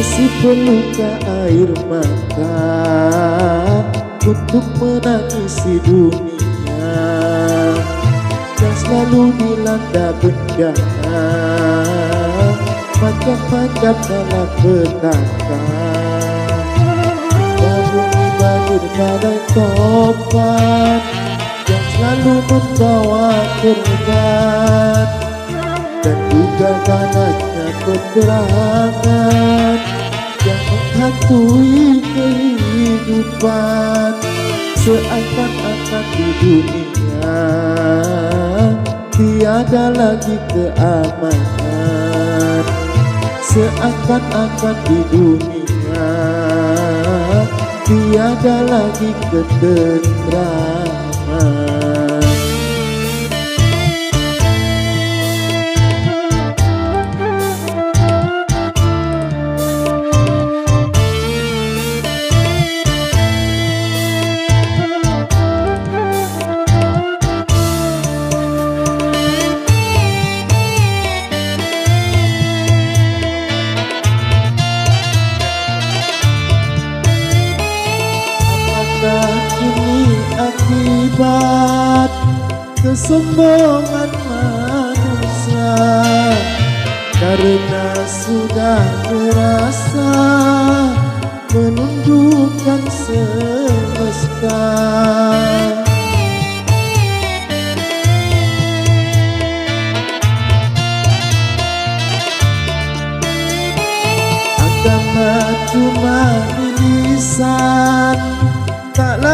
Masih perlukah air mata Untuk menangisi dunia. Yang selalu dilanda bencana Macam-macam dalam petaka. Bumi banjir badai topan. Yang selalu membawa korban Dan juga ganasnya peperangan menghantui kehidupan Seakan-akan di dunia Tiada lagi keamanan. Seakan-akan di dunia Tiada lagi ketentraman akibat kesombongan manusia. Karena sudah merasa menundukkan semesta. Agama cuma Tak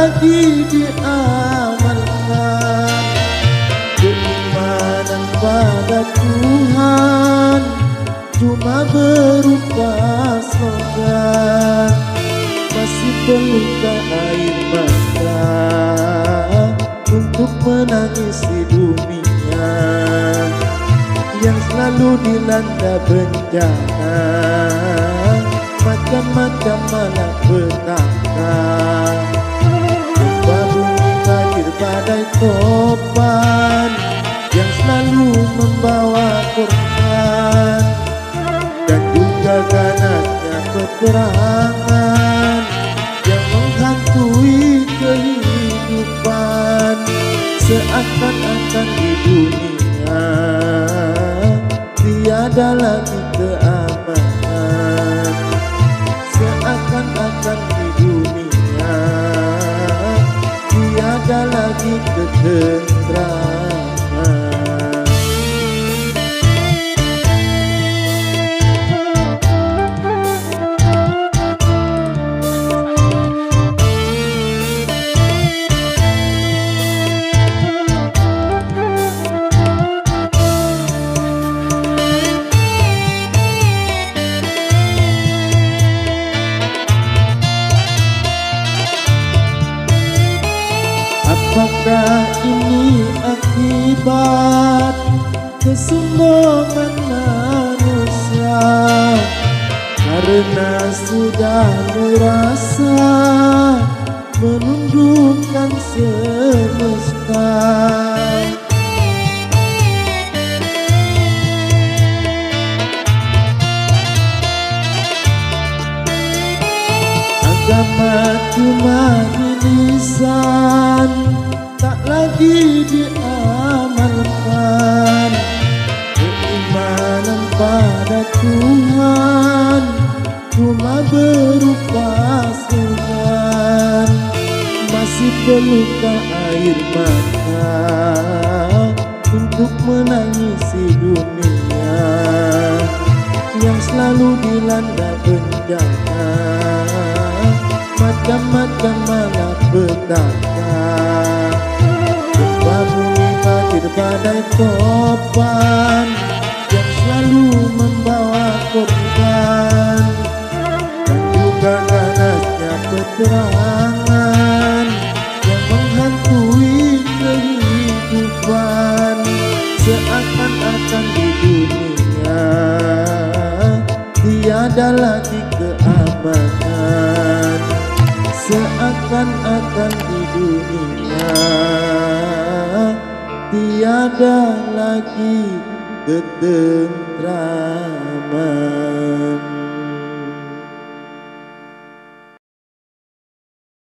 lagi diamalkan Keimanan pada Tuhan Cuma berupa slogan. Masih perlukah air mata Untuk menangisi dunia yang selalu dilanda bencana. Macam-macam malapetaka Gempa badai topan Yang selalu membawa korban Dan juga ganasnya peperangan Yang menghantui kehidupan Seakan-akan di dunia Tiada lagi Tiada lagi ketentraman ini akibat kesombongan manusia. Karena sudah merasa menundukkan semesta. Agama cuma di Tak lagi diamalkan. Keimanan pada Tuhan Cuma berupa segan Masih perlukah air mata Untuk menangisi dunia yang selalu dilanda bencana Macam-macam Gempa bumi badai topan Yang selalu membawa korban. Dan juga ganasnya peperangan Yang menghantui kehidupan Seakan-akan di dunia. Tiada lagi keamanan Seakan-akan di dunia Tiada lagi ketentraman